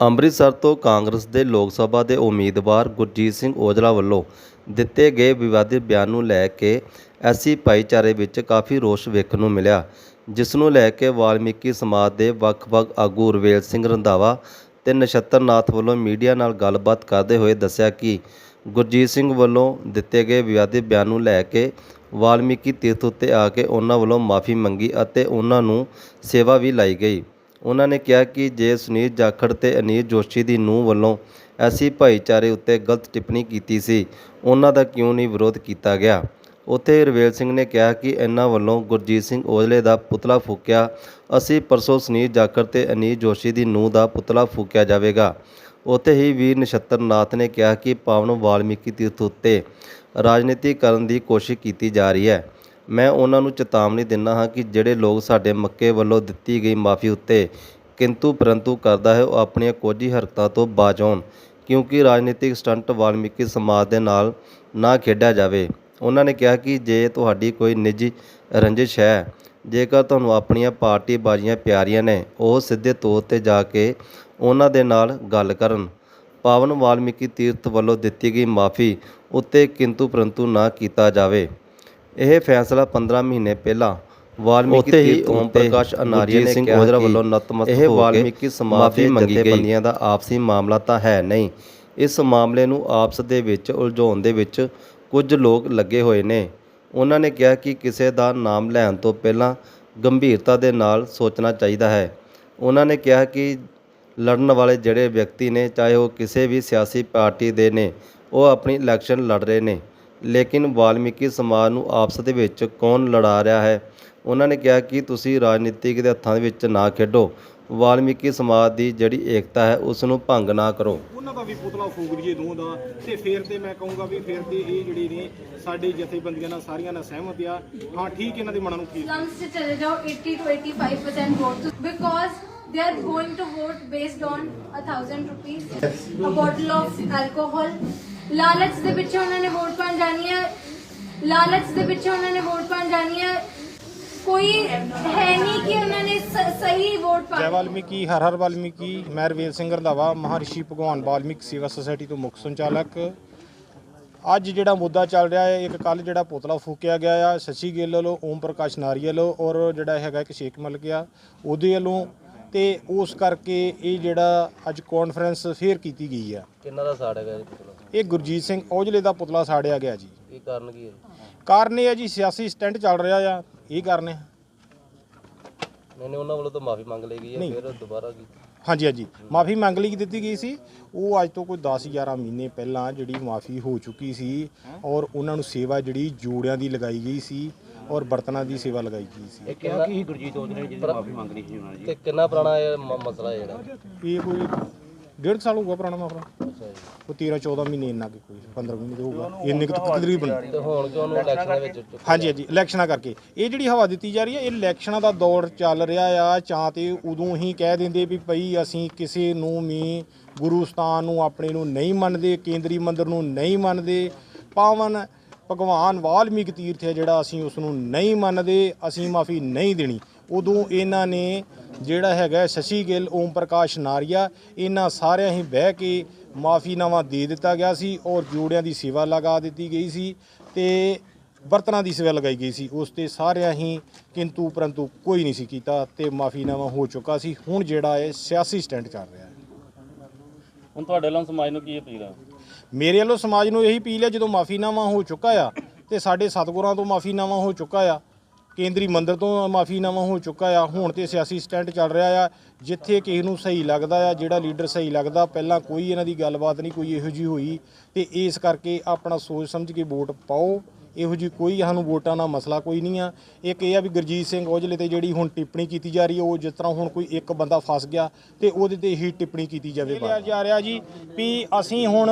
ਅੰਮ੍ਰਿਤਸਰ ਤੋਂ ਕਾਂਗਰਸ ਦੇ ਲੋਕ ਸਭਾ ਦੇ ਉਮੀਦਵਾਰ ਗੁਰਜੀਤ ਸਿੰਘ ਔਜਲਾ ਵੱਲੋਂ ਦਿੱਤੇ ਗਏ ਵਿਵਾਦਿਤ ਬਿਆਨ ਨੂੰ ਲੈ ਕੇ ਐਸੀ ਭਾਈਚਾਰੇ ਵਿੱਚ ਕਾਫੀ ਰੋਸ ਵੇਖਣ ਨੂੰ ਮਿਲਿਆ, ਜਿਸ ਨੂੰ ਲੈ ਕੇ ਵਾਲਮੀਕੀ ਸਮਾਜ ਦੇ ਵੱਖ-ਵੱਖ ਆਗੂ ਰਵੇਲ ਸਿੰਘ ਰੰਧਾਵਾ ਤੇ ਨਛੱਤਰਨਾਥ ਵੱਲੋਂ ਮੀਡੀਆ ਨਾਲ ਗੱਲਬਾਤ ਕਰਦੇ ਹੋਏ ਦੱਸਿਆ ਕਿ ਗੁਰਜੀਤ ਸਿੰਘ ਵੱਲੋਂ ਦਿੱਤੇ ਗਏ ਵਿਵਾਦਿਤ ਬਿਆਨ ਨੂੰ ਲੈ ਕੇ ਵਾਲਮੀਕੀ ਤੀਰਥ ਉੱਤੇ ਆ ਕੇ ਉਹਨਾਂ ਵੱਲੋਂ ਮਾਫੀ ਮੰਗੀ ਅਤੇ ਉਹਨਾਂ ਨੂੰ ਸੇਵਾ ਵੀ ਲਾਈ ਗਈ। ਉਹਨਾਂ ਨੇ ਕਿਹਾ ਕਿ ਜੇ ਸੁਨੀਲ ਜਾਖੜ ਤੇ ਅਨੀਲ ਜੋਸ਼ੀ ਦੀ ਨੂੰਹ ਵੱਲੋਂ ਐਸੀ ਭਾਈਚਾਰੇ ਉੱਤੇ ਗਲਤ ਟਿੱਪਣੀ ਕੀਤੀ ਸੀ, ਉਹਨਾਂ ਦਾ ਕਿਉਂ ਨਹੀਂ ਵਿਰੋਧ ਕੀਤਾ ਗਿਆ? ਉੱਥੇ ਰਵੇਲ ਸਿੰਘ ਨੇ ਕਿਹਾ ਕਿ ਇਹਨਾਂ ਵੱਲੋਂ ਗੁਰਜੀਤ ਸਿੰਘ ਔਜਲੇ ਦਾ ਪੁਤਲਾ ਫੂਕਿਆ, ਅਸੀਂ ਪਰਸੋਂ ਸੁਨੀਲ ਜਾਖੜ ਤੇ ਅਨੀਲ ਜੋਸ਼ੀ ਦੀ ਨੂੰਹ ਦਾ ਪੁਤਲਾ ਫੂਕਿਆ ਜਾਵੇਗਾ। ਉੱਥੇ ਹੀ ਵੀਰ ਨਛੱਤਰ ਨਾਥ ਨੇ ਕਿਹਾ ਕਿ ਪਾਵਨ ਵਾਲਮੀਕੀ ਤੀਰਥ ਉੱਤੇ ਰਾਜਨੀਤੀ ਕਰਨ ਦੀ ਕੋਸ਼ਿਸ਼ ਕੀਤੀ ਜਾ ਰਹੀ ਹੈ। ਮੈਂ ਉਹਨਾਂ ਨੂੰ ਚੇਤਾਵਨੀ ਦਿੰਦਾ ਹਾਂ ਕਿ ਜਿਹੜੇ ਲੋਕ ਸਾਡੇ ਮੱਕੇ ਵੱਲੋਂ ਦਿੱਤੀ ਗਈ ਮਾਫੀ ਉੱਤੇ ਕਿੰਤੂ ਪਰੰਤੂ ਕਰਦਾ ਹੈ, ਉਹ ਆਪਣੀਆਂ ਕੋਝੀ ਹਰਕਤਾਂ ਤੋਂ ਬਾਜ ਆਉਣ ਕਿਉਂਕਿ ਰਾਜਨੀਤਿਕ ਸਟੰਟ ਵਾਲਮੀਕੀ ਸਮਾਜ ਦੇ ਨਾਲ ਨਾ ਖੇਡਿਆ ਜਾਵੇ। ਉਹਨਾਂ ਨੇ ਕਿਹਾ ਕਿ ਜੇ ਤੁਹਾਡੀ ਕੋਈ ਨਿੱਜੀ ਰੰਜਿਸ਼ ਹੈ, ਜੇਕਰ ਤੁਹਾਨੂੰ ਆਪਣੀਆਂ ਪਾਰਟੀ ਬਾਜ਼ੀਆਂ ਪਿਆਰੀਆਂ ਨੇ, ਉਹ ਸਿੱਧੇ ਤੌਰ ਤੇ ਜਾ ਕੇ ਉਹਨਾਂ ਦੇ ਨਾਲ ਗੱਲ ਕਰਨ। ਪਾਵਨ ਵਾਲਮੀਕੀ ਤੀਰਥ ਵੱਲੋਂ ਦਿੱਤੀ ਗਈ ਮਾਫੀ ਉੱਤੇ ਕਿੰਤੂ ਪਰੰਤੂ ਨਾ ਕੀਤਾ ਜਾਵੇ। ਇਹ ਫੈਸਲਾ 15 ਮਹੀਨੇ ਪਹਿਲਾਂ ਵਾਲਮੀਕੀ ਤੀਰਥ ਓਮ ਪ੍ਰਕਾਸ਼ ਅਨਾਰੀਆ ਨੇ ਕਿਹਾ ਕਿ ਵੱਲੋਂ ਨਤਮਸਤਕ ਇਹ ਵਾਲਮੀਕੀ ਸਮਾਜ ਦੇ ਜਥੇਬੰਦੀਆਂ ਦਾ ਆਪਸੀ ਮਾਮਲਾ ਤਾਂ ਹੈ ਨਹੀਂ। ਇਸ ਮਾਮਲੇ ਨੂੰ ਆਪਸ ਦੇ ਵਿੱਚ ਉਲਝਾਉਣ ਦੇ ਵਿੱਚ ਕੁਝ ਲੋਕ ਲੱਗੇ ਹੋਏ ਨੇ। ਉਹਨਾਂ ਨੇ ਕਿਹਾ ਕਿ ਕਿਸੇ ਦਾ ਨਾਮ ਲੈਣ ਤੋਂ ਪਹਿਲਾਂ ਗੰਭੀਰਤਾ ਦੇ ਨਾਲ ਸੋਚਣਾ ਚਾਹੀਦਾ ਹੈ। ਉਹਨਾਂ ਨੇ ਕਿਹਾ ਕਿ ਲੜਨ ਵਾਲੇ ਜਿਹੜੇ ਵਿਅਕਤੀ ਨੇ ਚਾਹੇ ਉਹ ਕਿਸੇ ਵੀ ਸਿਆਸੀ ਪਾਰਟੀ ਦੇ ਨੇ ਉਹ ਆਪਣੀ ਇਲੈਕਸ਼ਨ ਲੜ ਰਹੇ ਨੇ। ਲੇਕਿਨ ਵਾਲਮੀਕਿ ਸਮਾਜ ਨੂੰ ਆਪਸ ਦੇ ਵਿੱਚ ਕੌਣ ਲੜਾ ਰਿਹਾ ਹੈ? ਉਹਨਾਂ ਨੇ ਕਿਹਾ ਕਿ ਤੁਸੀਂ ਰਾਜਨੀਤਿਕ ਦੇ ਹੱਥਾਂ ਦੇ ਵਿੱਚ ਨਾ ਖੇਡੋ। ਵਾਲਮੀਕੀ ਸਮਾਜ ਦੀ ਜਿਹੜੀ ਏਕਤਾ ਹੈ ਉਸ ਨੂੰ ਭੰਗ ਨਾ ਕਰੋ। ਉਹਨਾਂ ਦਾ ਵੀ ਪੁਤਲਾ ਫੂਕ ਲਈਏ ਦੋਹਾਂ ਦਾ। ਤੇ ਫੇਰ ਤੇ ਮੈਂ ਕਹੂੰਗਾ ਵੀ ਫੇਰ ਤੇ ਇਹ ਜਿਹੜੀ ਨੇ ਸਾਡੇ ਜਥੇਬੰਦੀਆਂ ਨਾਲ ਸਾਰੀਆਂ ਨਾਲ ਸਹਿਮਤ ਆ। ਹਾਂ ਠੀਕ ਇਹਨਾਂ ਦੇ ਮਨਾਂ ਨੂੰ ਠੀਕ। ਲੰਗਸ ਤੇ ਚਲੇ ਜਾਓ 80 ਤੋਂ 85% vote because they are going to vote based on a thousand rupees a bottle of alcohol ਲਾਲਚ ਦੇ ਪਿੱਛੇ ਉਹਨਾਂ ਨੇ ਵੋਟ ਪਾਣ ਜਾਣੀ ਹੈ ਲਾਲਚ ਦੇ ਪਿੱਛੇ ਉਹਨਾਂ ਨੇ ਵੋਟ ਪਾਣ ਜਾਣੀ ਹੈ ਕੋਈ ਹੈ ਨਹੀਂ ਕਿ ਉਹਨਾਂ ਨੇ ਸ- ਸਹੀ ਵੋਟ ਜੈ ਵਾਲਮੀਕੀ ਹਰ ਹਰ ਵਾਲਮੀਕੀ। ਮੈਂ ਰਵੇਲ ਸਿੰਘ ਰੰਧਾਵਾ ਮਹਾਰਿਸ਼ੀ ਭਗਵਾਨ ਵਾਲਮੀਕ ਸੇਵਾ ਸੁਸਾਇਟੀ ਤੋਂ ਮੁੱਖ ਸੰਚਾਲਕ। ਅੱਜ ਜਿਹੜਾ ਮੁੱਦਾ ਚੱਲ ਰਿਹਾ ਹੈ ਇੱਕ ਕੱਲ ਜਿਹੜਾ ਪੁਤਲਾ ਫੂਕਿਆ ਗਿਆ ਆ ਸ਼ਸ਼ੀ ਗਿੱਲ ਵੱਲੋਂ ਓਮ ਪ੍ਰਕਾਸ਼ ਨਾਰੀ ਵੱਲੋਂ ਔਰ ਜਿਹੜਾ ਹੈਗਾ ਇੱਕ ਸ਼ੇਖ ਮਲਕ ਆ ਉਹਦੇ ਵੱਲੋਂ। ਤੇ ਉਸ ਕਰਕੇ ਇਹ ਜਿਹੜਾ ਅੱਜ ਕਾਨਫਰੰਸ ਫੇਰ ਕੀਤੀ ਗਈ ਆ। ਕਿੰਨਾ ਦਾ ਸਾੜ ਹੈਗਾ ਇਹ ਪੁਤਲਾ? ਇਹ ਗੁਰਜੀਤ ਸਿੰਘ ਔਜਲੇ ਦਾ ਪੁਤਲਾ ਸਾੜਿਆ ਗਿਆ ਜੀ। ਕੀ ਕਾਰਨ ਕੀ ਹੈ? ਕਾਰਨ ਇਹ ਹੈ ਜੀ ਸਿਆਸੀ ਸਟੈਂਡ ਚੱਲ ਰਿਹਾ ਆ ਇਹ ਕਾਰਨ ਹੈ। ਨਹੀਂ ਉਹਨਾਂ ਵੱਲੋਂ ਤਾਂ ਮਾਫੀ ਮੰਗ ਲਈ ਗਈ ਹੈ ਨਹੀਂ। ਫਿਰ ਦੁਬਾਰਾ ਕੀ? ਹਾਂਜੀ ਹਾਂਜੀ। ਮਾਫੀ ਮੰਗ ਲਈ ਦਿੱਤੀ ਗਈ ਸੀ। ਉਹ ਅੱਜ ਤੋਂ ਕੋਈ 10 11 ਮਹੀਨੇ ਪਹਿਲਾਂ ਜਿਹੜੀ ਮਾਫੀ ਹੋ ਚੁੱਕੀ ਸੀ ਔਰ ਉਹਨਾਂ ਨੂੰ ਸੇਵਾ ਜਿਹੜੀ ਜੋੜਿਆਂ ਦੀ ਲਗਾਈ ਗਈ ਸੀ ਔਰ ਬਰਤਨਾਂ ਦੀ ਸੇਵਾ ਲਗਾਈ ਗਈ ਸੀ। ਇਹ ਕਿਹਾ ਕਿ ਗੁਰਜੀਤ ਔਜਲੇ ਨੇ ਜਿਹਦੀ ਮਾਫੀ ਮੰਗ ਲਈ ਸੀ ਉਹਨਾਂ ਜੀ? ਤੇ ਕਿੰਨਾ ਪੁਰਾਣਾ ਇਹ ਮ- ਮਸਲਾ ਹੈ ਜਿਹੜਾ? ਇਹ ਕੋਈ ਡੇਢ ਸਾਲ ਹੋਊਗਾ ਪੁਰਾਣਾ ਮਾਫਰਾ ਅੱਛਾ ਜੀ। ਕੋਈ 13 14 ਮਹੀਨੇ ਇੰਨਾ ਕਿ ਕੋਈ 15 ਮਹੀਨੇ ਦੇ ਹੋਊਗਾ। ਇੰਨੇ ਕੁ ਤੱਕ ਤਕਰੀਬਨ। ਤੇ ਹੁਣ ਕਿ ਉਹਨੂੰ ਇਲੈਕਸ਼ਨ ਦੇ ਵਿੱਚ ਹਾਂਜੀ ਹਾਂਜੀ ਇਲੈਕਸ਼ਨਾਂ ਕਰਕੇ। ਇਹ ਜਿਹੜੀ ਹਵਾ ਦਿੱਤੀ ਜਾ ਰਹੀ ਹੈ ਇਹ ਇਲੈਕਸ਼ਨਾਂ ਦਾ ਦੌਰ ਚੱਲ ਰਿਹਾ ਆ ਚਾਹ ਤੇ ਉਦੋਂ ਹੀ ਕਹਿ ਦਿੰਦੇ ਵੀ ਭਈ ਅਸੀਂ ਕਿਸੇ ਨੂੰ ਵੀ ਗੁਰੂ ਸਥਾਨ ਨੂੰ ਆਪਣੇ ਨੂੰ ਨਹੀਂ ਮੰਨਦੇ ਕੇਂਦਰੀ ਮੰਦਰ ਨੂੰ ਨਹੀਂ ਮੰਨਦੇ। ਪਾਵਨ ਭਗਵਾਨ ਵਾਲਮੀਕ ਤੀਰਥ ਹੈ ਜਿਹੜਾ ਅਸੀਂ ਉਸ ਨੂੰ ਨਹੀਂ ਮੰਨਦੇ ਅਸੀਂ ਮਾਫੀ ਨਹੀਂ ਦੇਣੀ। ਉਦੋਂ ਇਹਨਾਂ ਨੇ ਜਿਹੜਾ ਹੈਗਾ ਸ਼ਸ਼ੀ ਗਿੱਲ ਓਮ ਪ੍ਰਕਾਸ਼ ਨਾਰੀਆ ਇਹਨਾਂ ਸਾਰਿਆਂ ਹੀ ਬਹਿ ਕੇ ਮਾਫੀਨਾਮਾ ਦੇ ਦਿੱਤਾ ਗਿਆ ਸੀ ਔਰ ਜੋੜਿਆਂ ਦੀ ਸੇਵਾ ਲਗਾ ਦਿੱਤੀ ਗਈ ਸੀ ਤੇ ਬਰਤਨਾਂ ਦੀ ਸੇਵਾ ਲਗਾਈ ਗਈ ਸੀ। ਉਸ ਤੇ ਸਾਰਿਆਂ ਹੀ ਕਿੰਤੂ ਪਰੰਤੂ ਕੋਈ ਨਹੀਂ ਸੀ ਕੀਤਾ ਤੇ ਮਾਫੀਨਾਮਾ ਹੋ ਚੁੱਕਾ ਸੀ। ਹੁਣ ਜਿਹੜਾ ਇਹ ਸਿਆਸੀ ਸਟੈਂਡ ਚੱਲ ਰਿਹਾ ਹੈ। ਹੁਣ ਤੁਹਾਡੇ ਵੱਲੋਂ ਸਮਾਜ ਨੂੰ ਕੀ ਅਪੀਲ ਆ ਮੇਰੇ ਵੱਲੋਂ ਸਮਾਜ ਨੂੰ ਇਹੀ ਅਪੀਲ ਹੈ ਜਦੋਂ ਮਾਫੀਨਾਮਾ ਹੋ ਚੁੱਕਾ ਆ ਤੇ ਸਾਡੇ ਸਤਿਗੁਰਾਂ ਤੋਂ ਮਾਫੀਨਾਮਾ ਹੋ ਚੁੱਕਾ ਆ ਕੇਂਦਰੀ ਮੰਦਰ ਤੋਂ ਮਾਫੀਨਾਮਾ ਹੋ ਚੁੱਕਾ ਆ। ਹੁਣ ਤੇ ਸਿਆਸੀ ਸਟੈਂਡ ਚੱਲ ਰਿਹਾ ਆ, ਜਿੱਥੇ ਕਿਸੇ ਨੂੰ ਸਹੀ ਲੱਗਦਾ ਆ, ਜਿਹੜਾ ਲੀਡਰ ਸਹੀ ਲੱਗਦਾ, ਪਹਿਲਾਂ ਕੋਈ ਇਹਨਾਂ ਦੀ ਗੱਲਬਾਤ ਨਹੀਂ ਕੋਈ ਇਹੋ ਜੀ ਹੋਈ। ਤੇ ਇਸ ਕਰਕੇ ਆਪਣਾ ਸੋਚ ਸਮਝ ਕੇ ਵੋਟ ਪਾਓ। ਇਹੋ ਜੀ ਕੋਈ ਸਾਨੂੰ ਵੋਟਾਂ ਦਾ ਮਸਲਾ ਕੋਈ ਨਹੀਂ ਆ। ਇੱਕ ਇਹ ਆ ਵੀ ਗੁਰਜੀਤ ਸਿੰਘ ਔਜਲੇ ਤੇ ਜਿਹੜੀ ਹੁਣ ਟਿੱਪਣੀ ਕੀਤੀ ਜਾ ਰਹੀ ਹੈ ਉਹ ਜਿਸ ਤਰ੍ਹਾਂ ਹੁਣ ਕੋਈ ਇੱਕ ਬੰਦਾ ਫਸ ਗਿਆ ਤੇ ਉਹਦੇ ਤੇ ਹੀ ਟਿੱਪਣੀ ਕੀਤੀ ਜਾਵੇ ਬਾਅਦ ਜਾ ਰਿਹਾ ਜੀ ਵੀ ਅਸੀਂ ਹੁਣ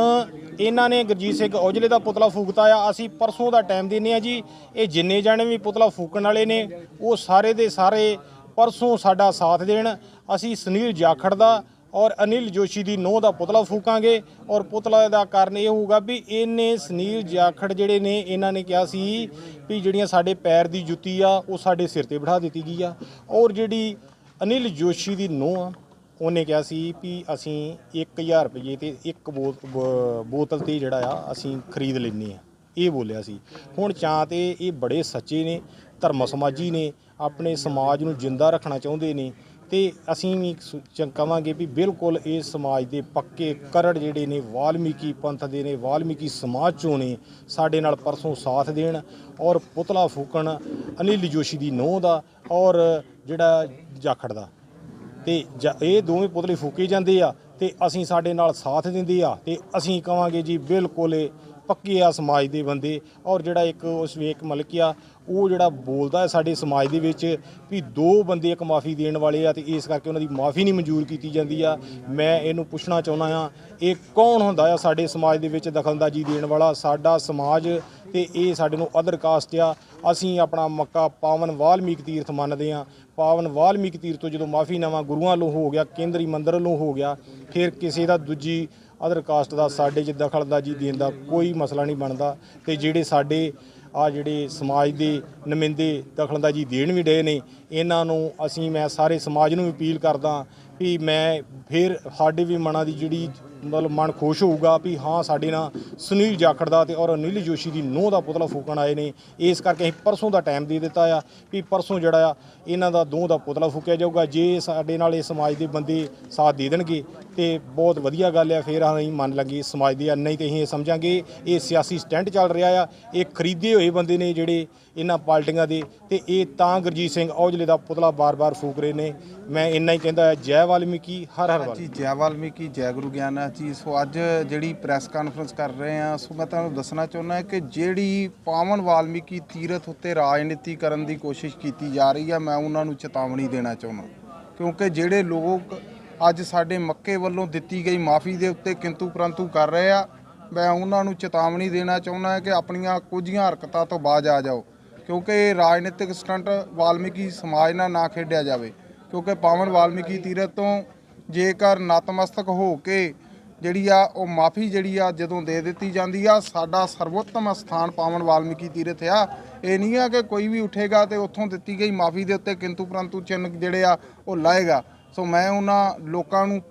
ਇਹਨਾਂ ਨੇ ਗੁਰਜੀਤ ਸਿੰਘ ਔਜਲੇ ਦਾ ਪੁਤਲਾ ਫੂਕਤਾ ਆ। ਅਸੀਂ ਪਰਸੋਂ ਦਾ ਟਾਈਮ ਦਿੰਨੇ ਆ ਜੀ ਇਹ ਜਿੰਨੇ ਜਾਣੇ ਵੀ ਪੁਤਲਾ ਫੂਕਣ ਵਾਲੇ ਨੇ ਉਹ ਸਾਰੇ ਦੇ ਸਾਰੇ ਪਰਸੋਂ ਸਾਡਾ ਸਾਥ ਦੇਣ। ਅਸੀਂ ਸੁਨੀਲ ਜਾਖੜ ਦਾ ਔਰ ਅਨਿਲ ਜੋਸ਼ੀ ਦੀ ਨੋਹ ਦਾ ਪੁਤਲਾ ਫੂਕਾਂਗੇ ਔਰ ਪੁਤਲਾ ਦਾ ਕਾਰਨ ਇਹ ਹੋਊਗਾ ਵੀ ਇਹਨੇ ਸੁਨੀਲ ਜਾਖੜ ਜਿਹੜੇ ਨੇ, ਇਹਨਾਂ ਨੇ ਕਿਹਾ ਸੀ ਵੀ ਜਿਹੜੀਆਂ ਸਾਡੇ ਪੈਰ ਦੀ ਜੁੱਤੀ ਆ, ਉਹ ਸਾਡੇ ਸਿਰ ਤੇ ਬਿਠਾ ਦਿੱਤੀ ਗਈ ਆ। ਔਰ ਜਿਹੜੀ ਅਨਿਲ ਜੋਸ਼ੀ ਦੀ ਨੋਹ ਆ, ਉਹਨੇ ਕਿਹਾ ਸੀ ਵੀ ਅਸੀਂ 1000 ਰੁਪਏ ਤੇ ਇੱਕ ਬੋ- ਬ- ਬੋਤਲ ਤੇ ਜਿਹੜਾ ਆ, ਅਸੀਂ ਖਰੀਦ ਲੈਨੇ ਆ। ਇਹ ਬੋਲਿਆ ਸੀ। ਹੁਣ ਚਾਂ ਤੇ ਇਹ ਬੜੇ ਸੱਚੇ ਨੇ, ਧਰਮ ਸਮਾਜੀ ਨੇ, ਆਪਣੇ ਸਮਾਜ ਨੂੰ ਜਿੰਦਾ ਰੱਖਣਾ ਚਾਹੁੰਦੇ ਨੇ ਤੇ ਅਸੀਂ ਵੀ ਸੁ- ਚ- ਕਵਾਂਗੇ ਵੀ ਬਿਲਕੁਲ ਇਹ ਸਮਾਜ ਦੇ ਪੱਕੇ ਕਰੜ ਜਿਹੜੇ ਨੇ, ਵਾਲਮੀਕੀ ਪੰਥ ਦੇ ਨੇ, ਵਾਲਮੀਕੀ ਸਮਾਜ ਚੋਂ ਨੇ, ਸਾਡੇ ਨਾਲ ਪਰਸੋਂ ਸਾਥ ਦੇਣ ਔਰ ਪੁਤਲਾ ਫੂਕਣ ਅਨਿਲ ਜੋਸ਼ੀ ਦੀ ਨੋਹ ਦਾ ਔਰ ਜਿਹੜਾ ਜਾਖੜ ਦਾ। ਤੇ ਜ- ਇਹ ਦੋਵੇਂ ਪੁਤਲੇ ਫੂਕੇ ਜਾਂਦੇ ਆ ਤੇ ਅਸੀਂ ਸਾਡੇ ਨਾਲ ਸਾਥ ਦਿੰਦੇ ਆ ਤੇ ਅਸੀਂ ਕਵਾਂਗੇ ਜੀ ਬਿਲਕੁਲ ਇਹ ਪੱਕੇ ਆ ਸਮਾਜ ਦੇ ਬੰਦੇ ਔਰ ਜਿਹੜਾ ਇੱਕ ਉਸ ਵੇਖ ਮਲਕਿਆ ਉਹ ਜਿਹੜਾ ਬੋਲਦਾ ਹੈ ਸਾਡੇ ਸਮਾਜ ਦੇ ਵਿੱਚ ਵੀ ਦੋ ਬੰਦੇ ਇੱਕ ਮਾਫੀ ਦੇਣ ਵਾਲੇ ਆ ਤੇ ਇਸ ਕਰਕੇ ਉਹਨਾਂ ਦੀ ਮਾਫੀ ਨਹੀਂ ਮਨਜ਼ੂਰ ਕੀਤੀ ਜਾਂਦੀ ਆ। ਮੈਂ ਇਹਨੂੰ ਪੁੱਛਣਾ ਚਾਹੁੰਦਾ ਆ ਇਹ ਕੌਣ ਹੁੰਦਾ ਆ ਸਾਡੇ ਸਮਾਜ ਦੇ ਵਿੱਚ ਦਖਲਅੰਦਾਜ਼ੀ ਦੇਣ ਵਾਲਾ? ਸਾਡਾ ਸਮਾਜ ਤੇ ਇਹ ਸਾਡੇ ਨੂੰ ਅਦਰ ਕਾਸਟ ਆ। ਅਸੀਂ ਆਪਣਾ ਮੱਕਾ ਪਾਵਨ ਵਾਲਮੀਕ ਤੀਰਥ ਮੰਨਦੇ ਆ ਪਾਵਨ ਵਾਲਮੀਕ ਤੀਰਥ ਤੋਂ ਜਦੋਂ ਮਾਫੀਨਾਮਾ ਗੁਰੂਆਂ ਵੱਲੋਂ ਹੋ ਗਿਆ, ਕੇਂਦਰੀ ਮੰਦਰ ਵੱਲੋਂ ਹੋ ਗਿਆ, ਫਿਰ ਕਿਸੇ ਦਾ ਦੂਜੀ ਅਦਰ ਕਾਸਟ ਦਾ ਸਾਡੇ 'ਚ ਦਖਲ ਦਖਲਅੰਦਾਜ਼ੀ ਦੇਣ ਦਾ ਕੋਈ ਮਸਲਾ ਨਹੀਂ ਬਣਦਾ ਤੇ ਜਿਹੜੇ ਸਾਡੇ ਆ ਜਿਹੜੇ ਸਮਾਜ ਦੇ ਨੁਮਾਇੰਦੇ ਦਖਲਅੰਦਾਜ਼ੀ ਦੇਣ ਵੀ ਡਏ ਨੇ, ਇਹਨਾਂ ਨੂੰ ਅਸੀਂ ਮੈਂ ਸਾਰੇ ਸਮਾਜ ਨੂੰ ਵੀ ਅਪੀਲ ਕਰਦਾ ਵੀ ਮੈਂ ਫਿਰ ਸਾਡੇ ਵੀ ਮਨਾਂ ਦੀ ਜਿਹੜੀ ਮਤਲਬ ਮਨ ਖੁਸ਼ ਹੋਊਗਾ ਵੀ ਹਾਂ, ਸਾਡੇ ਨਾਲ ਸੁਨੀਲ ਜਾਖੜ ਦਾ ਤੇ ਔਰ ਅਨਿਲ ਜੋਸ਼ੀ ਦੀ ਨੂੰਹ ਦਾ ਪੁਤਲਾ ਫੂਕਣ ਆਏ ਨੇ। ਇਸ ਕਰਕੇ ਅਸੀਂ ਪਰਸੋਂ ਦਾ ਟਾਈਮ ਦੇ ਦਿੱਤਾ ਆ ਵੀ ਪਰਸੋਂ ਜਿਹੜਾ ਆ ਇਹਨਾਂ ਦਾ ਦੋਹ ਦਾ ਪੁਤਲਾ ਫੂਕਿਆ ਜਾਊਗਾ। ਜੇ ਸਾਡੇ ਨਾਲ ਇਹ ਸਮਾਜ ਦੇ ਬੰਦੇ ਸਾਥ ਦੇ ਦੇਣਗੇ ਤੇ ਬਹੁਤ ਵਧੀਆ ਗੱਲ ਆ, ਫਿਰ ਅਸੀਂ ਮੰਨ ਲਾਂਗੇ ਸਮਾਜ ਦੀ ਆ। ਨਹੀਂ ਤੇ ਅਸੀਂ ਇਹ ਸਮਝਾਂਗੇ, ਇਹ ਸਿਆਸੀ ਸਟੈਂਡ ਚੱਲ ਰਿਹਾ ਆ, ਇਹ ਖਰੀਦੇ ਹੋਏ ਬੰਦੇ ਨੇ ਜਿਹੜੇ ਇਹਨਾਂ ਪਾਰਟੀਆਂ ਦੇ ਤੇ ਇਹ ਤਾਂ ਗੁਰਜੀਤ ਸਿੰਘ ਔਜਲੇ ਦਾ ਪੁਤਲਾ ਬਾਰ-ਬਾਰ ਫੂਕ ਰਹੇ ਨੇ। ਮੈਂ ਇੰਨਾ ਹੀ ਕਹਿੰਦਾ ਜੈ ਵਾਲਮੀਕੀ ਹਰ ਹਰ ਵਾਲਮੀਕੀ। ਜੀ ਵਾਲਮੀਕੀ ਜੈ ਗੁਰੂ ਗਿਆਨਨਾਥ ਜੀ। ਸੋ ਅੱਜ ਜਿਹੜੀ ਪ੍ਰੈਸ ਕਾਨਫਰੰਸ ਕਰ ਰਹੇ ਆ ਸੋ ਮੈਂ ਤੁਹਾਨੂੰ ਦੱਸਣਾ ਚਾਹੁੰਦਾ ਕਿ ਜਿਹੜੀ ਪਾਵਨ ਵਾਲਮੀਕੀ ਤੀਰਥ ਉੱਤੇ ਰਾਜਨੀਤੀ ਕਰਨ ਦੀ ਕੋਸ਼ਿਸ਼ ਕੀਤੀ ਜਾ ਰਹੀ ਆ ਮੈਂ ਉਹਨਾਂ ਨੂੰ ਚੇਤਾਵਨੀ ਦੇਣਾ ਚਾਹੁੰਦਾ ਕਿਉਂਕਿ ਜਿਹੜੇ ਲੋਕ ਅੱਜ ਸਾਡੇ ਮੱਕੇ ਵੱਲੋਂ ਦਿੱਤੀ ਗਈ ਮਾਫੀ ਦੇ ਉੱਤੇ ਕਿੰਤੂ ਪਰੰਤੂ ਕਰ ਰਹੇ ਆ ਮੈਂ ਉਹਨਾਂ ਨੂੰ ਚੇਤਾਵਨੀ ਦੇਣਾ ਚਾਹੁੰਦਾ ਕਿ ਆਪਣੀਆਂ ਕੁਝੀਆਂ ਹਰਕਤਾਂ ਤੋਂ ਬਾਜ ਆ ਜਾਓ। ਕਿਉਂਕਿ ਇਹ ਰਾਜਨੀਤਿਕ ਸਟੰਟ ਵਾਲਮੀਕੀ ਸਮਾਜ ਨਾਲ ਨਾ ਖੇਡਿਆ ਜਾਵੇ। ਕਿਉਂਕਿ ਪਾਵਨ ਵਾਲਮੀਕੀ ਤੀਰਥ ਤੋਂ ਜੇਕਰ ਨਤਮਸਤਕ ਹੋ ਕੇ ਜਿਹੜੀ ਆ, ਉਹ ਮਾਫੀ ਜਿਹੜੀ ਆ, ਜਦੋਂ ਦੇ ਦਿੱਤੀ ਜਾਂਦੀ ਆ, ਸਾਡਾ ਸਰਵੋਤਮ ਸਥਾਨ ਪਾਵਨ ਵਾਲਮੀਕੀ ਤੀਰਥ ਆ। ਇਹ ਨਹੀਂ ਆ ਕਿ ਕੋਈ ਵੀ ਉੱਠੇਗਾ ਤੇ ਉੱਥੋਂ ਦਿੱਤੀ ਗਈ ਮਾਫੀ ਦੇ ਉੱਤੇ ਕਿੰਤੂ ਪਰੰਤੂ ਚਿੰਨ੍ਹ ਜਿਹੜੇ ਆ, ਉਹ ਲਾਏਗਾ। ਸੋ ਮੈਂ ਉਹਨਾਂ ਲੋਕਾਂ ਨੂੰ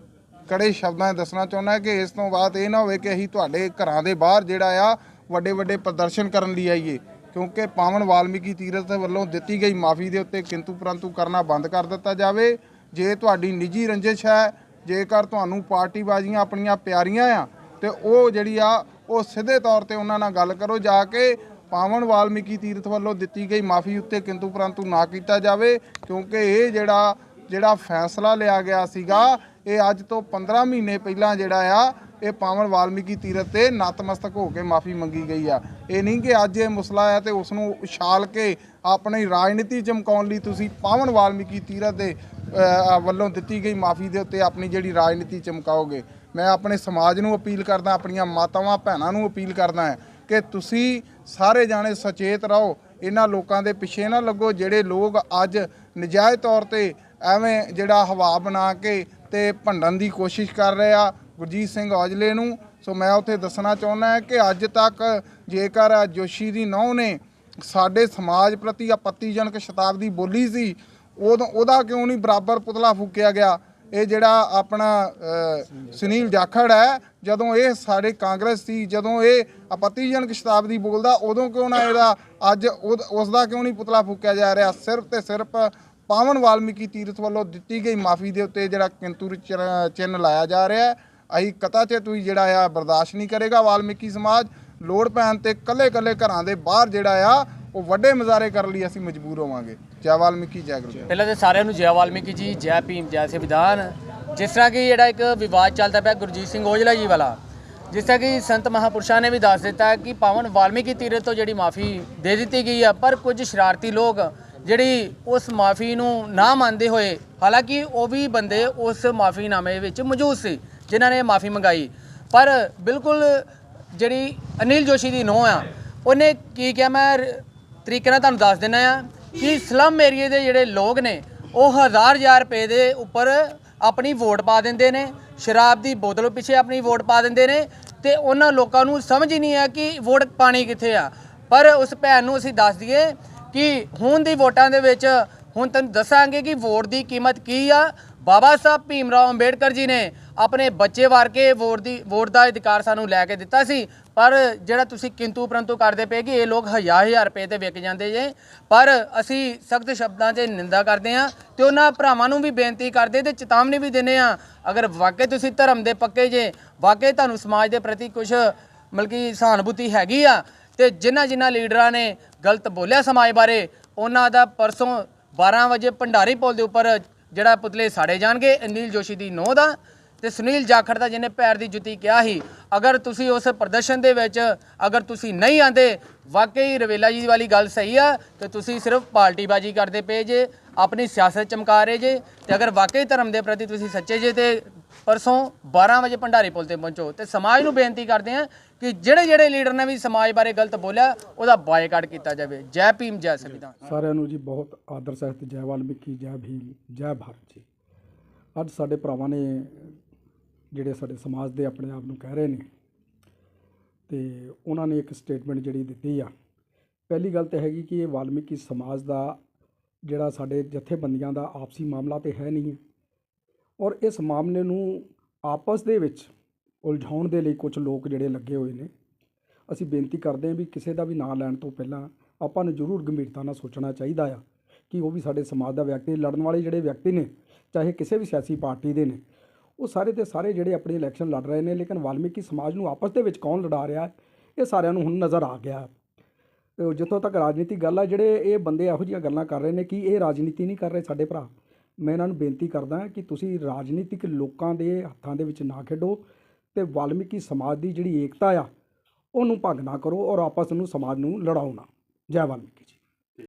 ਕੜੇ ਸ਼ਬਦਾਂ 'ਚ ਦੱਸਣਾ ਚਾਹੁੰਦਾ ਕਿ ਇਸ ਤੋਂ ਬਾਅਦ ਇਹ ਨਾ ਹੋਵੇ ਕਿ ਅਸੀਂ ਤੁਹਾਡੇ ਘਰਾਂ ਦੇ ਬਾਹਰ ਜਿਹੜਾ ਆ ਵੱਡੇ ਵੱਡੇ ਪ੍ਰਦਰਸ਼ਨ ਕਰਨ ਲਈ ਆਈਏ। ਕਿਉਂਕਿ ਪਾਵਨ ਵਾਲਮੀਕੀ ਤੀਰਥ ਵੱਲੋਂ ਦਿੱਤੀ ਗਈ ਮਾਫੀ ਦੇ ਉੱਤੇ ਕਿੰਤੂ ਪਰੰਤੂ ਕਰਨਾ ਬੰਦ ਕਰ ਦਿੱਤਾ ਜਾਵੇ। ਜੇ ਤੁਹਾਡੀ ਨਿੱਜੀ ਰੰਜਿਸ਼ ਹੈ, ਜੇਕਰ ਤੁਹਾਨੂੰ ਪਾਰਟੀਬਾਜ਼ੀਆਂ ਆਪਣੀਆਂ ਪਿਆਰੀਆਂ ਆ, ਤੇ ਉਹ ਜਿਹੜੀ ਆ, ਉਹ ਸਿੱਧੇ ਤੌਰ ਤੇ ਉਹਨਾਂ ਨਾਲ ਗੱਲ ਕਰੋ, ਜਾ ਕੇ ਪਾਵਨ ਵਾਲਮੀਕੀ ਤੀਰਥ ਵੱਲੋਂ ਦਿੱਤੀ ਗਈ ਮਾਫੀ ਉੱਤੇ ਕਿੰਤੂ ਪਰੰਤੂ ਨਾ ਕੀਤਾ ਜਾਵੇ, ਕਿਉਂਕਿ ਇਹ ਜਿਹੜਾ ਜਿਹੜਾ ਫੈਸਲਾ ਲਿਆ ਗਿਆ ਸੀਗਾ, ਇਹ ਅੱਜ ਤੋਂ 15 ਮਹੀਨੇ ਪਹਿਲਾਂ ਜਿਹੜਾ ਆ ਇਹ ਪਾਵਨ ਵਾਲਮੀਕੀ ਤੀਰਥ ਤੇ ਨਤਮਸਤਕ ਹੋ ਕੇ ਮਾਫੀ ਮੰਗੀ ਗਈ ਆ। ਇਹ ਨਹੀਂ ਕਿ ਅੱਜ ਇਹ ਮਸਲਾ ਹੈ ਤੇ ਉਸ ਨੂੰ ਉਛਾਲ ਕੇ ਆਪਣੀ ਰਾਜਨੀਤੀ ਚਮਕਾਉਣ ਲਈ ਤੁਸੀਂ ਪਾਵਨ ਵਾਲਮੀਕੀ ਤੀਰਥ ਦੇ ਵੱਲੋਂ ਦਿੱਤੀ ਗਈ ਮਾਫੀ ਦੇ ਉੱਤੇ ਆਪਣੀ ਜਿਹੜੀ ਰਾਜਨੀਤੀ ਚਮਕਾਓਗੇ। ਮੈਂ ਆਪਣੇ ਸਮਾਜ ਨੂੰ ਅਪੀਲ ਕਰਦਾ, ਆਪਣੀਆਂ ਮਾਤਾਵਾਂ, ਭੈਣਾਂ ਨੂੰ ਅਪੀਲ ਕਰਦਾ ਹਾਂ ਕਿ ਤੁਸੀਂ ਸਾਰੇ ਜਾਣੇ ਸੁਚੇਤ ਰਹੋ। ਇਹਨਾਂ ਲੋਕਾਂ ਦੇ ਪਿੱਛੇ ਨਾ ਲੱਗੋ, ਜਿਹੜੇ ਲੋਕ ਅੱਜ ਨਜਾਇਜ਼ ਤੌਰ ਤੇ ਐਵੇਂ ਜਿਹੜਾ ਹਵਾ ਬਣਾ ਕੇ ਤੇ ਭੰਡਣ ਦੀ ਕੋਸ਼ਿਸ਼ ਕਰ ਰਹੇ ਆ ਗੁਰਜੀਤ ਸਿੰਘ ਔਜਲੇ ਨੂੰ। ਸੋ ਮੈਂ ਉੱਥੇ ਦੱਸਣਾ ਚਾਹੁੰਦਾ ਹਾਂ ਕਿ ਅੱਜ ਤੱਕ ਜੇਕਰ ਜੋਸ਼ੀ ਦੀ ਨੌ ਨੇ ਸਾਡੇ ਸਮਾਜ ਪ੍ਰਤੀ ਆਪੱਤੀਜਨਕ ਸ਼ਤਾਬਦੀ ਬੋਲੀ ਸੀ, ਉਦੋਂ ਉਹਦਾ ਕਿਉਂ ਨਹੀਂ ਬਰਾਬਰ ਪੁਤਲਾ ਫੂਕਿਆ ਗਿਆ? ਇਹ ਜਿਹੜਾ ਆਪਣਾ ਸੁਨੀਲ ਜਾਖੜ ਹੈ, ਜਦੋਂ ਇਹ ਸਾਡੇ ਕਾਂਗਰਸ ਸੀ, ਜਦੋਂ ਇਹ ਆਪੱਤੀਜਨਕ ਸ਼ਤਾਬਦੀ ਬੋਲਦਾ, ਉਦੋਂ ਕਿਉਂ ਨਾ ਇਹਦਾ ਅੱਜ ਉਸ ਦਾ ਕਿਉਂ ਨਹੀਂ ਪੁਤਲਾ ਫੂਕਿਆ ਜਾ ਰਿਹਾ? ਸਿਰਫ ਤੇ ਸਿਰਫ ਪਾਵਨ ਵਾਲਮੀਕੀ ਤੀਰਥ ਵੱਲੋਂ ਦਿੱਤੀ ਗਈ ਮਾਫੀ ਦੇ ਉੱਤੇ ਜਿਹੜਾ ਕਿੰਤੂ ਚਿਰ- ਚਿੰਨ੍ਹ ਲਾਇਆ ਜਾ ਰਿਹਾ ਹੈ। ਅਸੀਂ ਕਤਾ ਚ ਤੁਸੀਂ ਜਿਹੜਾ ਆ ਬਰਦਾਸ਼ਤ ਨਹੀਂ ਕਰੇਗਾ ਵਾਲਮੀਕੀ ਸਮਾਜ। ਲੋੜ ਪੈਣ ਤੇ ਕੱਲੇ ਕੱਲੇ ਘਰਾਂ ਦੇ ਬਾਹਰ ਜਿਹੜਾ ਆ, ਉਹ ਵੱਡੇ ਮਜ਼ਾਰੇ ਕਰਨ ਲਈ ਅਸੀਂ ਮਜਬੂਰ ਹੋਵਾਂਗੇ। ਜੈ ਵਾਲਮੀਕੀ, ਜੈ ਗੁਰੂ ਪਹਿਲਾਂ ਤੇ ਸਾਰਿਆਂ ਨੂੰ ਜੈ ਵਾਲਮੀਕੀ ਜੀ, ਜੈ ਭੀਮ, ਜੈ ਸੰਵਿਧਾਨ। ਜਿਸ ਤਰ੍ਹਾਂ ਕਿ ਜਿਹੜਾ ਇੱਕ ਵਿਵਾਦ ਚੱਲਦਾ ਪਿਆ ਗੁਰਜੀਤ ਸਿੰਘ ਔਜਲਾ ਜੀ ਵਾਲਾ, ਜਿਸ ਤਰ੍ਹਾਂ ਕਿ ਸੰਤ ਮਹਾਪੁਰਸ਼ਾਂ ਨੇ ਵੀ ਦੱਸ ਦਿੱਤਾ ਕਿ ਪਾਵਨ ਵਾਲਮੀਕੀ ਤੀਰਥ ਤੋਂ ਜਿਹੜੀ ਮਾਫੀ ਦੇ ਦਿੱਤੀ ਗਈ ਆ, ਪਰ ਕੁਝ ਸ਼ਰਾਰਤੀ ਲੋਕ ਜਿਹੜੀ ਉਸ ਮਾਫੀ ਨੂੰ ਨਾ ਮੰਨਦੇ ਹੋਏ, ਹਾਲਾਂਕਿ ਉਹ ਵੀ ਬੰਦੇ ਉਸ ਮਾਫੀਨਾਮੇ ਵਿੱਚ ਮੌਜੂਦ ਸੀ। ਜਿਨ੍ਹਾਂ ਨੇ ਮਾਫੀ ਮੰਗਾਈ। ਪਰ ਬਿਲਕੁਲ ਜਿਹੜੀ ਅਨਿਲ ਜੋਸ਼ੀ ਦੀ ਨੋਹ ਆ, ਉਹਨੇ ਕੀ ਕਿਹਾ? ਮੈਂ ਤਰੀਕੇ ਨਾਲ ਤੁਹਾਨੂੰ ਦੱਸ ਦਿੰਦਾ ਆ ਕਿ ਸਲਮ ਏਰੀਏ ਦੇ ਜਿਹੜੇ ਲੋਕ ਨੇ, ਉਹ ਹਜ਼ਾਰ ਹਜ਼ਾਰ ਰੁਪਏ ਦੇ ਉੱਪਰ ਆਪਣੀ ਵੋਟ ਪਾ ਦਿੰਦੇ ਨੇ। ਸ਼ਰਾਬ ਦੀ ਬੋਤਲ ਪਿੱਛੇ ਆਪਣੀ ਵੋਟ ਪਾ ਦਿੰਦੇ ਨੇ ਤੇ ਉਹਨਾਂ ਲੋਕਾਂ ਨੂੰ ਸਮਝ ਹੀ ਨਹੀਂ ਆ ਕਿ ਵੋਟ ਪਾਣੀ ਕਿੱਥੇ ਆ। ਪਰ ਉਸ ਭੈਣ ਨੂੰ ਅਸੀਂ ਦੱਸ ਦਈਏ ਕਿ ਹੁਣ ਦੀ ਵੋਟਾਂ ਦੇ ਵਿੱਚ ਹੁਣ ਤੈਨੂੰ ਦੱਸਾਂਗੇ ਕਿ ਵੋਟ ਦੀ ਕੀਮਤ ਕੀ ਆ। ਬਾਬਾ ਸਾਹਿਬ ਭੀਮ ਰਾਓ ਅੰਬੇਡਕਰ ਜੀ ਨੇ ਆਪਣੇ ਬੱਚੇ ਵਾਰ ਕੇ ਵੋਟ ਦੀ, ਵੋਟ ਦਾ ਅਧਿਕਾਰ ਸਾਨੂੰ ਲੈ ਕੇ ਦਿੱਤਾ ਸੀ। ਪਰ ਜਿਹੜਾ ਤੁਸੀਂ ਕਿੰਤੂ ਪਰੰਤੂ ਕਰਦੇ ਪਏ ਕਿ ਇਹ ਲੋਕ ਹਜ਼ਾਰ ਹਜ਼ਾਰ ਰੁਪਏ ਤੇ ਵਿਕ ਜਾਂਦੇ ਜੇ, ਪਰ ਅਸੀਂ ਸਖਤ ਸ਼ਬਦਾਂ 'ਚ ਨਿੰਦਾ ਕਰਦੇ ਹਾਂ ਤੇ ਉਹਨਾਂ ਭਰਾਵਾਂ ਨੂੰ ਵੀ ਬੇਨਤੀ ਕਰਦੇ ਤੇ ਚੇਤਾਵਨੀ ਵੀ ਦਿੰਦੇ ਆ ਅਗਰ ਵਾਕਈ ਤੁਸੀਂ ਧਰਮ ਦੇ ਪੱਕੇ ਜੇ, ਵਾਕਈ ਤੁਹਾਨੂੰ ਸਮਾਜ ਦੇ ਪ੍ਰਤੀ ਕੁਝ ਮਲਕੀ ਸਹਾਨੁਭੂਤੀ ਹੈਗੀ ਆ ਤੇ ਜਿਨ੍ਹਾਂ ਜਿਨ੍ਹਾਂ ਲੀਡਰਾਂ ਨੇ ਗਲਤ ਬੋਲਿਆ ਸਮਾਜ ਬਾਰੇ, ਉਹਨਾਂ ਦਾ ਪਰਸੋਂ 12 ਵਜੇ ਭੰਡਾਰੀ ਪੁਲ ਦੇ ਉੱਪਰ ਜਿਹੜਾ ਪੁਤਲੇ ਸਾੜੇ ਜਾਣਗੇ ਅਨਿਲ ਜੋਸ਼ੀ ਦੀ ਨੋਹ ਦਾ ਤੇ ਸੁਨੀਲ ਜਾਖੜ ਦਾ ਜਿਹਨੇ ਪੈਰ ਦੀ ਜੁੱਤੀ ਕਿਹਾ ਸੀ, ਅਗਰ ਤੁਸੀਂ ਉਸ ਪ੍ਰਦਰਸ਼ਨ ਦੇ ਵਿੱਚ ਅਗਰ ਤੁਸੀਂ ਨਹੀਂ ਆਂਦੇ, ਵਾਕਈ ਰਵੇਲਾ ਜੀ ਵਾਲੀ ਗੱਲ ਸਹੀ ਆ, ਤੇ ਤੁਸੀਂ ਸਿਰਫ ਪਾਰਟੀਬਾਜ਼ੀ ਕਰਦੇ ਪਏ ਜੇ, ਆਪਣੀ ਸਿਆਸਤ ਚਮਕਾ ਰਹੇ ਜੇ, ਤੇ ਅਗਰ ਵਾਕਈ ਧਰਮ ਦੇ ਪ੍ਰਤੀ ਤੁਸੀਂ ਸੱਚੇ ਜੇ ਤੇ ਪਰਸੋਂ 12 ਵਜੇ ਭੰਡਾਰੀ ਪੁਲ ਤੇ ਪਹੁੰਚੋ ਤੇ ਸਮਾਜ ਨੂੰ ਬੇਨਤੀ ਕਰਦੇ ਆ ਕਿ ਜਿਹੜੇ ਜਿਹੜੇ ਲੀਡਰ ਨੇ ਵੀ ਸਮਾਜ ਬਾਰੇ ਗਲਤ ਬੋਲਿਆ, ਉਹਦਾ ਬਾਈਕਾਟ ਕੀਤਾ ਜਾਵੇ। ਜੈ ਭੀਮ, ਜੈ ਸੰਵਿਧਾਨ। ਸਾਰਿਆਂ ਨੂੰ ਜੀ ਬਹੁਤ ਆਦਰ ਸਹਿਤ, ਜੈ ਵਾਲਮੀਕੀ, ਜੈ ਭੀਮ, ਜੈ ਭਾਰਤ ਜੀ। ਅੱਜ ਸਾਡੇ ਭਰਾਵਾਂ ਨੇ ਜਿਹੜੇ ਸਾਡੇ ਸਮਾਜ ਦੇ ਆਪਣੇ ਆਪ ਨੂੰ ਕਹਿ ਰਹੇ ਨੇ ਤੇ ਉਹਨਾਂ ਨੇ ਇੱਕ ਸਟੇਟਮੈਂਟ ਜਿਹੜੀ ਦਿੱਤੀ ਆ। ਪਹਿਲੀ ਗੱਲ ਤਾਂ ਹੈਗੀ ਕਿ ਇਹ ਵਾਲਮੀਕੀ ਸਮਾਜ ਦਾ ਜਿਹੜਾ ਸਾਡੇ ਜਥੇਬੰਦੀਆਂ ਦਾ ਆਪਸੀ ਮਾਮਲਾ ਤੇ ਹੈ ਨਹੀਂ। ਹੈ ਔਰ ਇਸ ਮਾਮਲੇ ਨੂੰ ਆਪਸ ਦੇ ਵਿੱਚ ਉਲਝਾਉਣ ਦੇ ਲਈ ਕੁਝ ਲੋਕ ਜਿਹੜੇ ਲੱਗੇ ਹੋਏ ਨੇ, ਅਸੀਂ ਬੇਨਤੀ ਕਰਦੇ ਹਾਂ ਵੀ ਕਿਸੇ ਦਾ ਵੀ ਨਾਂ ਲੈਣ ਤੋਂ ਪਹਿਲਾਂ ਆਪਾਂ ਨੂੰ ਜ਼ਰੂਰ ਗੰਭੀਰਤਾ ਨਾਲ ਸੋਚਣਾ ਚਾਹੀਦਾ ਆ ਕਿ ਉਹ ਵੀ ਸਾਡੇ ਸਮਾਜ ਦਾ ਵਿਅਕਤੀ ਲੜਨ ਵਾਲੇ ਜਿਹੜੇ ਵਿਅਕਤੀ ਨੇ, ਚਾਹੇ ਕਿਸੇ ਵੀ ਸਿਆਸੀ ਪਾਰਟੀ ਦੇ ਨੇ, ਉਹ ਸਾਰੇ ਤੇ ਸਾਰੇ ਜਿਹੜੇ ਆਪਣੇ ਇਲੈਕਸ਼ਨ ਲੜ ਰਹੇ ਨੇ, ਲੇਕਿਨ ਵਾਲਮੀਕੀ ਸਮਾਜ ਨੂੰ ਆਪਸ ਦੇ ਵਿੱਚ ਕੌਣ ਲੜਾ ਰਿਹਾ, ਇਹ ਸਾਰਿਆਂ ਨੂੰ ਹੁਣ ਨਜ਼ਰ ਆ ਗਿਆ। ਜਿੱਥੋਂ ਤੱਕ ਰਾਜਨੀਤੀ ਗੱਲ ਆ, ਜਿਹੜੇ ਇਹ ਬੰਦੇ ਇਹੋ ਜਿਹੀਆਂ ਗੱਲਾਂ ਕਰ ਰਹੇ ਨੇ ਕਿ ਇਹ ਰਾਜਨੀਤੀ ਨਹੀਂ ਕਰ ਰਹੇ ਸਾਡੇ ਭਰਾ ਮੈਂ ਇਹਨਾਂ ਨੂੰ ਬੇਨਤੀ ਕਰਦਾ ਕਿ ਤੁਸੀਂ ਰਾਜਨੀਤਿਕ ਲੋਕਾਂ ਦੇ ਹੱਥਾਂ ਦੇ ਵਿੱਚ ਨਾ ਖੇਡੋ ਤੇ ਵਾਲਮੀਕੀ ਸਮਾਜ ਦੀ ਜਿਹੜੀ ਏਕਤਾ ਆ, ਉਹਨੂੰ ਭੰਗ ਨਾ ਕਰੋ ਔਰ ਆਪਸ ਨੂੰ, ਸਮਾਜ ਨੂੰ ਲੜਾਓ ਨਾ। ਜੈ ਵਾਲਮੀਕੀ ਜੀ।